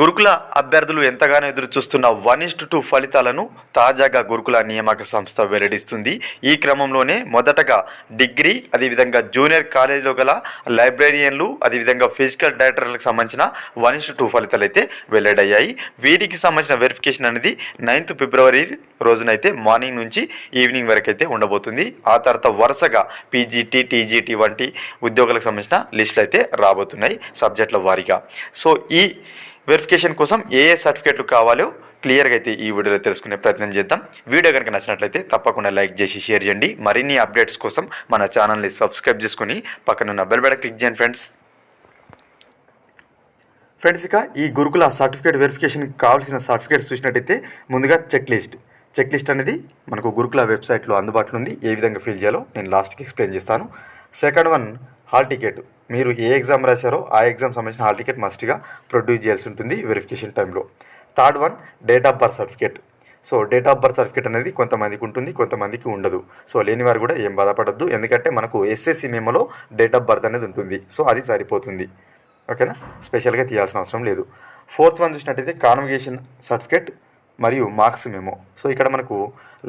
గురుకుల అభ్యర్థులు ఎంతగానో ఎదురుచూస్తున్న వన్ ఇస్ట్ టూ ఫలితాలను తాజాగా గురుకుల నియామక సంస్థ వెల్లడిస్తుంది. ఈ క్రమంలోనే మొదటగా డిగ్రీ అదేవిధంగా జూనియర్ కాలేజీలో గల లైబ్రేరియన్లు అదేవిధంగా ఫిజికల్ డైరెక్టర్లకు సంబంధించిన వన్ ఇస్ట్ టూ ఫలితాలు అయితే వెల్లడయ్యాయి. వీరికి సంబంధించిన వెరిఫికేషన్ అనేది నైన్త్ ఫిబ్రవరి రోజునైతే మార్నింగ్ నుంచి ఈవినింగ్ వరకు అయితే ఉండబోతుంది. ఆ తర్వాత వరుసగా పీజీటీ టీజీటీ వంటి ఉద్యోగులకు సంబంధించిన లిస్టులు అయితే రాబోతున్నాయి సబ్జెక్టుల వారీగా. సో ఈ వెరిఫికేషన్ కోసం ఏ ఏ సర్టిఫికేట్లు కావాలో క్లియర్గా అయితే ఈ వీడియోలో తెలుసుకునే ప్రయత్నం చేద్దాం. వీడియో కనుక నచ్చినట్లయితే తప్పకుండా లైక్ చేసి షేర్ చేయండి. మరిన్ని అప్డేట్స్ కోసం మన ఛానల్ని సబ్స్క్రైబ్ చేసుకుని పక్కనున్న బెల్ బెడ క్లిక్ చేయండి ఫ్రెండ్స్ ఫ్రెండ్స్ ఇక ఈ గురుకుల సర్టిఫికేట్ వెరిఫికేషన్కి కావాల్సిన సర్టిఫికేట్స్ చూసినట్టయితే ముందుగా చెక్ లిస్ట్ చెక్ లిస్ట్ అనేది మనకు గురుకుల వెబ్సైట్లో అందుబాటులో ఉంది. ఏ విధంగా ఫిల్ చేయాలో నేను లాస్ట్కి ఎక్స్ప్లెయిన్ చేస్తాను. సెకండ్ వన్ హాల్ టికెట్ మీరు ఏ ఎగ్జామ్ రాశారో ఆ ఎగ్జామ్ సంబంధించిన హాల్ టికెట్ మస్ట్గా ప్రొడ్యూస్ చేయాల్సి ఉంటుంది వెరిఫికేషన్ టైంలో third one date of birth certificate so date of birth certificate అనేది కొంతమందికి ఉంటుంది కొంతమందికి ఉండదు. సో లేని వారు కూడా ఏం బాధపడద్దు. ఎందుకంటే మనకు ఎస్ఎస్సి మేమోలో డేట్ ఆఫ్ బర్త్ అనేది ఉంటుంది. సో అది సరిపోతుంది. ఓకేనా స్పెషల్గా తీయాల్సిన అవసరం లేదు. ఫోర్త్ వన్ చూసినట్టయితే కాన్వికేషన్ సర్టిఫికేట్ మరియు మార్క్స్ మెమో సో ఇక్కడ మనకు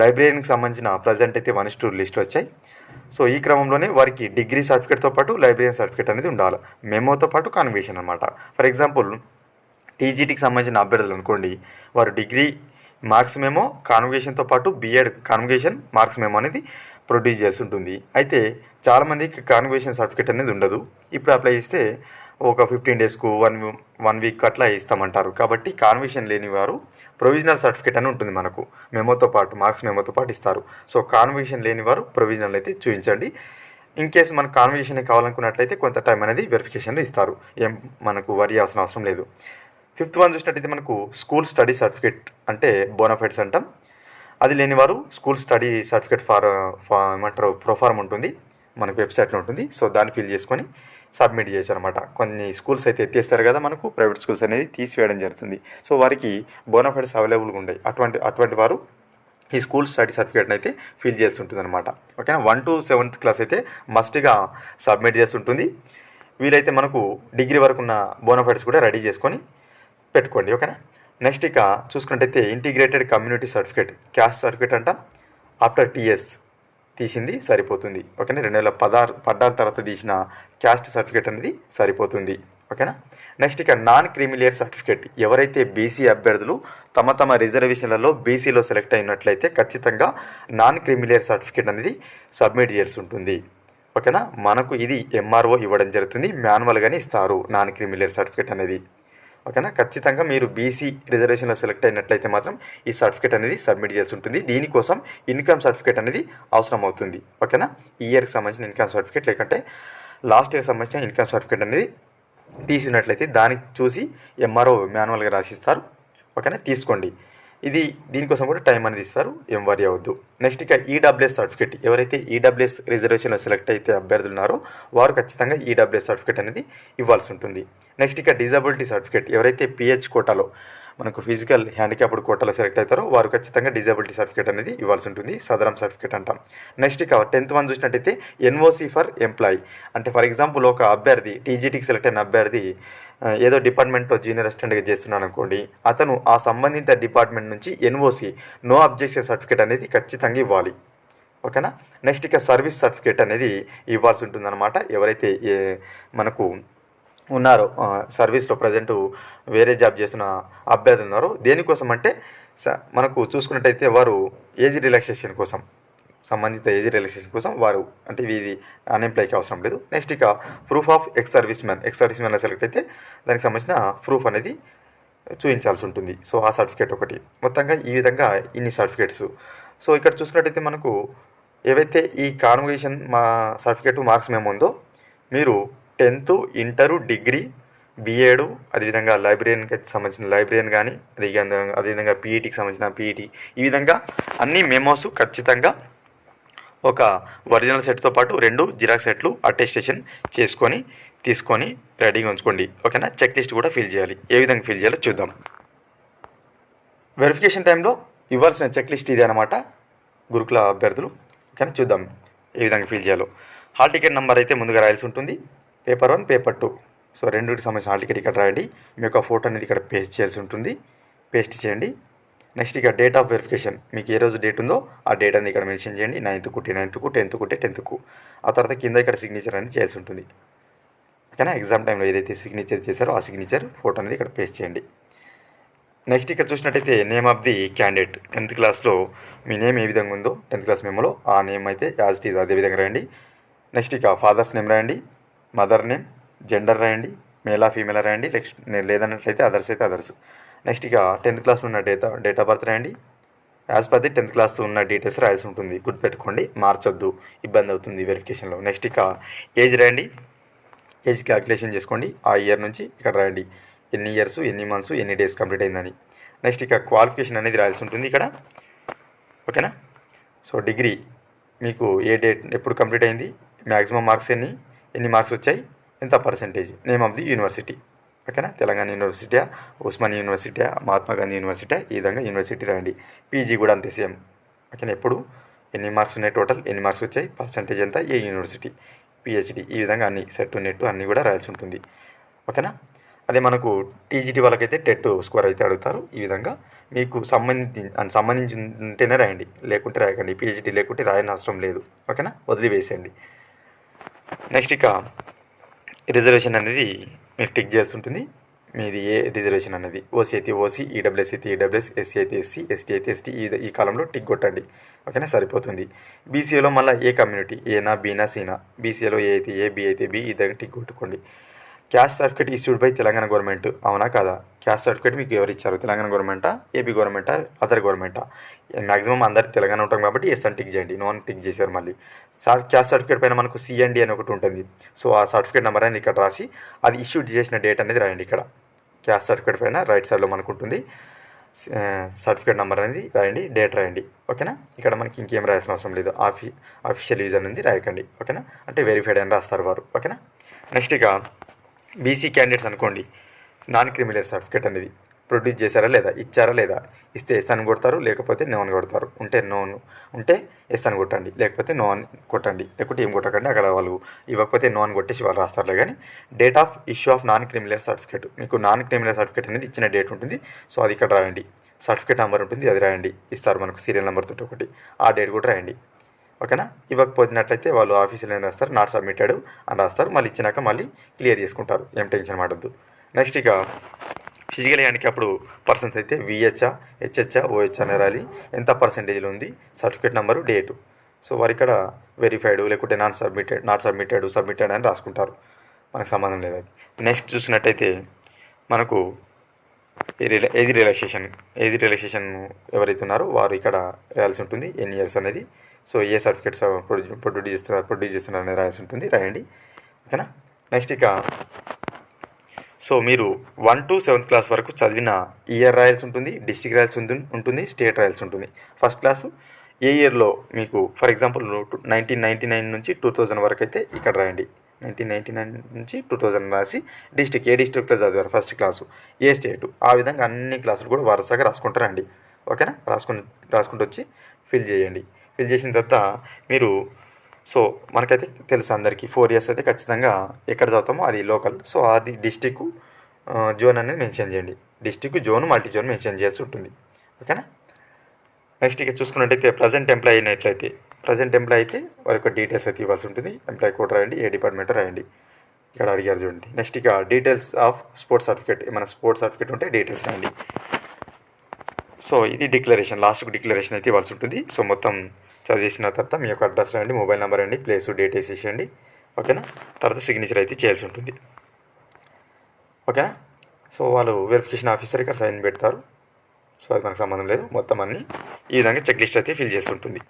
లైబ్రరీకి సంబంధించిన ప్రజెంట్ అయితే వన్ టూ లిస్ట్ వచ్చాయి. సో ఈ క్రమంలోనే వారికి డిగ్రీ సర్టిఫికేట్తో పాటు లైబ్రరీ సర్టిఫికేట్ అనేది ఉండాలి. మెమోతో పాటు కాన్వేషన్ అనమాట ఫర్ ఎగ్జాంపుల్ టీజీటీకి సంబంధించిన అభ్యర్థులు అనుకోండి వారు డిగ్రీ మార్క్స్ మేమో కాన్వకేషన్తో పాటు బీఎడ్ కాన్వకేషన్ మార్క్స్ మేమో అనేది ప్రొడ్యూస్ చేయాల్సి ఉంటుంది. అయితే చాలామందికి కాన్వకేషన్ సర్టిఫికేట్ అనేది ఉండదు. ఇప్పుడు అప్లై చేస్తే ఒక ఫిఫ్టీన్ డేస్కు వన్ వన్ వీక్ అట్లా ఇస్తామంటారు. కాబట్టి కాన్విషన్ లేని వారు ప్రొవిజనల్ సర్టిఫికేట్ అని ఉంటుంది మనకు. మెమోతో పాటు మార్క్స్ మెమోతో పాటు ఇస్తారు. సో కాన్విషన్ లేని వారు ప్రొవిజనల్ అయితే చూపించండి. ఇన్ కేస్ మనకు కాన్విషన్ కావాలనుకున్నట్లయితే కొంత టైం అనేది వెరిఫికేషన్లో ఇస్తారు. ఏం మనకు వరి అవసరం అవసరం లేదు. ఫిఫ్త్ వన్ చూసినట్టయితే మనకు స్కూల్ స్టడీ సర్టిఫికేట్ అంటే బోనఫైడ్స్ అంటాం అది లేని వారు school study certificate for for ఏమంటారు ప్రొఫార్మ్ ఉంటుంది. మనకు వెబ్సైట్లో ఉంటుంది. సో దాన్ని ఫిల్ చేసుకొని సబ్మిట్ చేశారు అనమాట కొన్ని స్కూల్స్ అయితే ఎత్తేస్తారు కదా మనకు ప్రైవేట్ స్కూల్స్ అనేది తీసివేయడం జరుగుతుంది. సో వారికి బోనఫైడ్స్ అవైలబుల్గా ఉంటాయి అటువంటి అటువంటి వారు ఈ స్కూల్ స్టడీ సర్టిఫికేట్ని అయితే ఫిల్ చేసి ఉంటుంది అనమాట ఓకేనా? వన్ టు సెవెంత్ క్లాస్ అయితే మస్ట్గా సబ్మిట్ చేసి ఉంటుంది వీలైతే మనకు డిగ్రీ వరకు ఉన్న బోనఫైడ్స్ కూడా రెడీ చేసుకొని పెట్టుకోండి. ఓకేనా? నెక్స్ట్ ఇక చూసుకున్నట్టయితే integrated community certificate caste certificate అంట. ఆఫ్టర్ టీఎస్ తీసింది సరిపోతుంది. ఓకేనా? రెండు వేల పదహారు పద్నాలుగు తర్వాత తీసిన క్యాస్ట్ సర్టిఫికేట్ అనేది సరిపోతుంది. ఓకేనా? నెక్స్ట్ ఇక నాన్ క్రిమిలియర్ సర్టిఫికేట్. ఎవరైతే బీసీ అభ్యర్థులు తమ తమ రిజర్వేషన్లలో బీసీలో సెలెక్ట్ అయినట్లయితే ఖచ్చితంగా నాన్ క్రిమిలియర్ సర్టిఫికేట్ అనేది సబ్మిట్ చేయాల్సి ఉంటుంది. ఓకేనా? మనకు ఇది ఎంఆర్ఓ ఇవ్వడం జరుగుతుంది. మాన్యువల్గానే ఇస్తారు నాన్ క్రిమిలియర్ సర్టిఫికేట్ అనేది. ఓకేనా? ఖచ్చితంగా మీరు బీసీ రిజర్వేషన్లో సెలెక్ట్ అయినట్లయితే మాత్రం ఈ సర్టిఫికేట్ అనేది సబ్మిట్ చేయాల్సి ఉంటుంది. దీనికోసం ఇన్కమ్ సర్టిఫికేట్ అనేది అవసరం అవుతుంది ఓకేనా? ఈ ఇయర్కి సంబంధించిన ఇన్కమ్ సర్టిఫికేట్ లేకంటే లాస్ట్ ఇయర్ సంబంధించిన ఇన్కమ్ సర్టిఫికేట్ అనేది తీసుకున్నట్లయితే దానికి చూసి ఎంఆర్ఓ మాన్యువల్గా రాసిస్తారు. ఓకేనా? తీసుకోండి. ఇది దీనికోసం కూడా టైం అనేది ఇస్తారు ఏం వరి అవ్వద్దు. నెక్స్ట్ ఇక ఈడబ్ల్యూఎస్ సర్టిఫికేట్ ఎవరైతే ఈడబ్ల్యూఎస్ రిజర్వేషన్లో సెలెక్ట్ అయితే అభ్యర్థులు ఉన్నారో వారు ఖచ్చితంగా ఈడబ్ల్యూఎస్ సర్టిఫికేట్ అనేది ఇవ్వాల్సి ఉంటుంది. నెక్స్ట్ ఇక డిజబిలిటీ సర్టిఫికేట్ ఎవరైతే పిహెచ్ కోటాలో మనకు ఫిజికల్ హ్యాండిక్యాప్డ్ కోటాలో సెలెక్ట్ అవుతారో వారు ఖచ్చితంగా డిజబిలిటీ సర్టిఫికేట్ అనేది ఇవ్వాల్సి ఉంటుంది సదరం సర్టిఫికేట్ అంటాం. నెక్స్ట్ ఇక టెన్త్ వన్ చూసినట్టయితే ఎన్ఓసి ఫర్ ఎంప్లాయీ అంటే ఫర్ ఎగ్జాంపుల్ ఒక అభ్యర్థి టీజీటీకి సెలెక్ట్ అయిన అభ్యర్థి ఏదో డిపార్ట్మెంట్లో జూనియర్ అసిస్టెంట్గా చేస్తున్నాడు అనుకోండి అతను ఆ సంబంధిత డిపార్ట్మెంట్ నుంచి ఎన్ఓసి నో అబ్జెక్షన్ సర్టిఫికేట్ అనేది ఖచ్చితంగా ఇవ్వాలి. ఓకేనా? నెక్స్ట్ ఇక సర్వీస్ సర్టిఫికేట్ అనేది ఇవ్వాల్సి ఉంటుందన్నమాట. ఎవరైతే ఏ మనకు ఉన్నారు. సర్వీస్లో ప్రజెంట్ వేరే జాబ్ చేస్తున్న అభ్యర్థులు ఉన్నారో. దేనికోసం అంటే స- మనకు చూసుకున్నట్టయితే వారు ఏజ్ రిలాక్సేషన్ కోసం సంబంధిత ఏజ్ రిలాక్సేషన్ కోసం వారు అంటే ఇది అన్ఎంప్లాయ్కి అవసరం లేదు. నెక్స్ట్ ఇక proof of ex service man ex service man select అయితే దానికి సంబంధించిన ప్రూఫ్ అనేది చూపించాల్సి ఉంటుంది. సో ఆ సర్టిఫికేట్ ఒకటి. మొత్తంగా ఈ విధంగా ఇన్ని సర్టిఫికేట్స్ సో ఇక్కడ చూసుకున్నట్టయితే మనకు ఏవైతే ఈ కాన్వకేషన్ మా సర్టిఫికేట్ మార్క్స్ మేము ఉందో మీరు టెన్త్ ఇంటరు డిగ్రీ బీఏడు అదేవిధంగా లైబ్రరీకి సంబంధించిన లైబ్రరీని కానీ అదే అదేవిధంగా పీఈటీకి సంబంధించిన పీఈటీ. ఈ విధంగా అన్ని మెమోస్ ఖచ్చితంగా ఒక ఒరిజినల్ సెట్తో పాటు రెండు జిరాక్స్ సెట్లు అటెస్టేషన్ చేసుకొని తీసుకొని రెడీగా ఉంచుకోండి. ఓకేనా? చెక్ లిస్ట్ కూడా ఫిల్ చేయాలి. ఏ విధంగా ఫిల్ చేయాలో చూద్దాం. వెరిఫికేషన్ టైంలో ఇవ్వాల్సిన చెక్ లిస్ట్ ఇది అనమాట గురుకుల అభ్యర్థులు. ఓకేనా? చూద్దాం ఏ విధంగా ఫిల్ చేయాలో. హాల్ టికెట్ నెంబర్ అయితే ముందుగా రాయాల్సి ఉంటుంది. Paper one paper two. So రెండుకి సంబంధించిన హాల్ టికెట్ ఇక్కడ రాయండి. మీ యొక్క ఫోటో అనేది ఇక్కడ పేస్ట్ చేయాల్సి ఉంటుంది. పేస్ట్ చేయండి. నెక్స్ట్ ఇక డేట్ ఆఫ్ వెరిఫికేషన్. మీకు ఏ రోజు డేట్ ఉందో ఆ డేట్ అనేది ఇక్కడ మెన్షన్ చేయండి. నైన్త్ కుట్టి నైన్త్కు టెన్త్ కుట్టే ఆ తర్వాత కింద ఇక్కడ సిగ్నేచర్ అనేది చేయాల్సి ఉంటుంది. ఓకేనా? ఎగ్జామ్ టైంలో ఏదైతే సిగ్నేచర్ చేశారో ఆ సిగ్నేచర్ ఫోటో అనేది ఇక్కడ పేస్ట్ చేయండి. నెక్స్ట్ ఇక్కడ చూసినట్టయితే name of the candidate. Tenth క్లాస్లో మీ నేమ్ ఏ విధంగా ఉందో టెన్త్ క్లాస్ మెమోలో ఆ నేమ్ అయితే యాజ్ ఇట్ ఈజ్ అదే విధంగా రాయండి. నెక్స్ట్ ఇక ఫాదర్స్ నేమ్ రాయండి. మదర్ నేమ్ జెండర్ రాయండి మేలా ఫీమేల్ రాయండి నెక్స్ట్ లేదన్నట్లయితే అదర్స్ అయితే అదర్స్. నెక్స్ట్ ఇక టెన్త్ క్లాస్లో ఉన్న డేటా డేట్ ఆఫ్ బర్త్ రాయండి. As per the tenth class ఉన్న డీటెయిల్స్ రాయాల్సి ఉంటుంది గుర్తుపెట్టుకోండి మార్చొద్దు ఇబ్బంది అవుతుంది వెరిఫికేషన్లో. నెక్స్ట్ ఇక ఏజ్ రాయండి ఏజ్ క్యాలిక్యులేషన్ చేసుకోండి ఆ ఇయర్ నుంచి ఇక్కడ రాయండి. ఎన్ని ఇయర్స్ ఎన్ని మంత్స్ ఎన్ని డేస్ కంప్లీట్ అయిందని. నెక్స్ట్ ఇక క్వాలిఫికేషన్ అనేది రాయాల్సి ఉంటుంది ఇక్కడ. ఓకేనా? సో డిగ్రీ మీకు ఏ డేట్ ఎప్పుడు కంప్లీట్ అయింది? మ్యాక్సిమం మార్క్స్ ఎన్ని? ఎన్ని మార్క్స్ వచ్చాయి? ఎంత percentage name of the university ఓకేనా? తెలంగాణ యూనివర్సిటీయా? ఉస్మాన్ యూనివర్సిటీయా? మహాత్మా గాంధీ యూనివర్సిటీ ఈ విధంగా యూనివర్సిటీ రాయండి. పీజీ కూడా అంతే సేమ్ ఓకేనా? ఎప్పుడు? ఎన్ని మార్క్స్ ఉన్నాయి టోటల్ ఎన్ని మార్క్స్ వచ్చాయి? పర్సెంటేజ్ ఎంత? ఏ యూనివర్సిటీ? పిహెచ్డి ఈ విధంగా అన్ని సెట్ నెట్ అన్నీ కూడా రాయాల్సి ఉంటుంది. ఓకేనా? అదే మనకు టీజీటీ వాళ్ళకైతే టెట్ స్కోర్ అయితే అడుగుతారు. ఈ విధంగా మీకు సంబంధించి సంబంధించి ఉంటేనే రాయండి. లేకుంటే రాయకండి. పిహెచ్డి లేకుంటే రాయని అవసరం లేదు. ఓకేనా? వదిలివేసేయండి. నెక్స్ట్ ఇక రిజర్వేషన్ అనేది మీరు టిక్ చేయాల్సి ఉంటుంది. మీది ఏ రిజర్వేషన్ అనేది? ఓసీ అయితే ఓసీ ఈడబ్ల్యూఎస్ అయితే ఈడబ్ల్యూఎస్ ఎస్సీ అయితే ఎస్సీ ఎస్టీ అయితే ఎస్టీ ఈ ఈ కాలంలో టిక్ కొట్టండి. ఓకేనా? సరిపోతుంది. బీసీఏలో మళ్ళీ ఏ కమ్యూనిటీ? ఏనా బీనా సీనా? బీసీఏలో ఏ అయితే ఏ బి అయితే బి ఈ దగ్గర టిక్ కొట్టుకోండి. Caste certificate issued by Telangana government. అవునా కాదా? క్యాస్ట్ సర్టిఫికేట్ మీకు ఎవరు ఇచ్చారు? తెలంగాణ గవర్నమెంటా? ఏపీ గవర్నమెంటా? అదర్ గవర్నమెంటా? మాక్సిమం అందరు తెలంగాణ ఉంటాం కాబట్టి ఎస్ అని టిక్ చేయండి. నో అని టిక్ చేశారు మళ్ళీ. సార్ క్యాస్ట్ సర్టిఫికేట్ పైన మనకు సిఎండి అని ఒకటి ఉంటుంది. సో ఆ సర్టిఫికేట్ నెంబర్ అనేది ఇక్కడ రాసి అది ఇష్యూ చేసిన డేట్ అనేది రాయండి ఇక్కడ. క్యాస్ట్ సర్టిఫికేట్ పైన రైట్ సైడ్లో మనకు ఉంటుంది. సర్టిఫికేట్ నెంబర్ అనేది రాయండి డేట్ రాయండి. ఓకేనా? ఇక్కడ మనకి ఇంకేం రాయాల్సిన అవసరం లేదు. ఆఫీ ఆఫీషియల్ యూజర్ అనేది రాయకండి. ఓకేనా? అంటే వెరిఫైడ్ అని రాస్తారు వారు. ఓకేనా? నెక్స్ట్ ఇక బీసీ క్యాండిడేట్స్ అనుకోండి నాన్ క్రిమినల్ సర్టిఫికేట్ అనేది ప్రొడ్యూస్ చేశారా లేదా ఇచ్చారా లేదా ఇస్తే ఎస్ అని కొడతారు లేకపోతే నో అని కొడతారు. ఉంటే నో ఉంటే ఎస్ అని కొట్టండి లేకపోతే నో అని కొట్టండి లేకపోతే ఏం కొట్టకండి అక్కడ వాళ్ళు ఇవ్వకపోతే నో అని కొట్టేసి వాళ్ళు రాస్తారులే కానీ date of issue of non criminal certificate మీకు నాన్ క్రిమినల్ సర్టిఫికేట్ అనేది ఇచ్చిన డేట్ ఉంటుంది సో అది ఇక్కడ రాయండి. సర్టిఫికేట్ నెంబర్ ఉంటుంది అది రాయండి. ఇస్తారు మనకు సీరియల్ నెంబర్ తోటి ఒకటి ఆ డేట్ కూడా రాయండి. ఓకేనా? ఇవ్వకపోతున్నట్లయితే వాళ్ళు ఆఫీసులో ఏం రాస్తారు? నాట్ సబ్మిటెడ్ అని రాస్తారు. మళ్ళీ ఇచ్చినాక మళ్ళీ క్లియర్ చేసుకుంటారు. ఏం టెన్షన్ పడద్దు. నెక్స్ట్ ఇక ఫిజికల్ హ్యాండిక్యాప్డ్ పర్సన్స్ అయితే విహెచ్ఆ హెచ్హెచ్ఆ ఓహెచ్ అని రాలి ఎంత పర్సెంటేజ్లో ఉంది? Certificate number date. సో వారు ఇక్కడ వెరిఫైడ్ లేకుంటే non submitted not submitted submitted అని రాసుకుంటారు. మనకు సంబంధం లేదు అది. నెక్స్ట్ చూసినట్టయితే మనకు ఏజ్ రిలాక్సేషన్ ఏజ్ రిలాక్సేషన్ ఎవరైతే ఉన్నారో వారు ఇక్కడ రాయాల్సి ఉంటుంది. ఎన్ని ఇయర్స్ అనేది. సో ఏ సర్టిఫికేట్స్ ప్రొడ్యూస్ చేస్తున్నారు ప్రొడ్యూస్ చేస్తున్నారు అనేది రాయాల్సి ఉంటుంది. రాయండి. ఓకేనా నెక్స్ట్ ఇక సో మీరు వన్ టు సెవెంత్ క్లాస్ వరకు చదివిన ఇయర్ రాయాల్సి ఉంటుంది డిస్టిక్ రాయాల్సి ఉంటుంది ఉంటుంది స్టేట్ రాయాల్సి ఉంటుంది. ఫస్ట్ క్లాసు ఏ ఇయర్లో మీకు for example nineteen ninety nine నుంచి టూ థౌజండ్ వరకు అయితే ఇక్కడ రాయండి. నైన్టీన్ నైన్టీ నైన్ నుంచి టూ థౌజండ్ రాసి డిస్టిక్ ఏ డిస్టిక్లో చదివారు? First class. ఏ స్టేటు? ఆ విధంగా అన్ని క్లాసులు కూడా వరుసగా రాసుకుంటారండి. ఓకేనా? రాసుకుని రాసుకుంటూ వచ్చి ఫిల్ చేయండి. ఫిల్ చేసిన తర్వాత మీరు సో మనకైతే తెలుసు అందరికీ ఫోర్ ఇయర్స్ అయితే ఖచ్చితంగా ఎక్కడ చదువుతామో అది లోకల్. సో అది డిస్టిక్ జోన్ అనేది మెన్షన్ చేయండి. District zone multi zone mention చేయాల్సి ఉంటుంది. ఓకేనా? నెక్స్ట్ ఇక చూసుకున్నట్టయితే ప్రజెంట్ ఎంప్లాయీ అయినట్లయితే ప్రజెంట్ ఎంప్లాయీ అయితే వారి యొక్క డీటెయిల్స్ అయితే ఇవ్వాల్సి ఉంటుంది. ఎంప్లాయీ కోడ్ రాయండి ఏ డిపార్ట్మెంట్ రాయండి. ఇక్కడ అడిగారు చూడండి. నెక్స్ట్ ఇక డీటెయిల్స్ ఆఫ్ స్పోర్ట్స్ సర్టిఫికేట్. ఏమైనా స్పోర్ట్స్ సర్టిఫికేట్ ఉంటే డీటెయిల్స్ రాయండి. సో ఇది డిక్లరేషన్. లాస్ట్కి డిక్లరేషన్ అయితే ఇవ్వాల్సి ఉంటుంది. సో మొత్తం చదివేసిన తర్వాత మీ యొక్క అడ్రస్ రాయండి మొబైల్ నెంబర్ అండి ప్లేస్ డేట్ వేసేసేయండి ఓకేనా? తర్వాత సిగ్నేచర్ అయితే చేయాల్సి ఉంటుంది. ఓకేనా? సో వాళ్ళు వెరిఫికేషన్ ఆఫీసర్ ఇక్కడ సైన్ పెడతారు. సో అది మనకు సంబంధం లేదు. మొత్తం అన్ని ఈ విధంగా చెక్ లిస్ట్ అయితే ఫిల్ చేసి ఉంటుంది.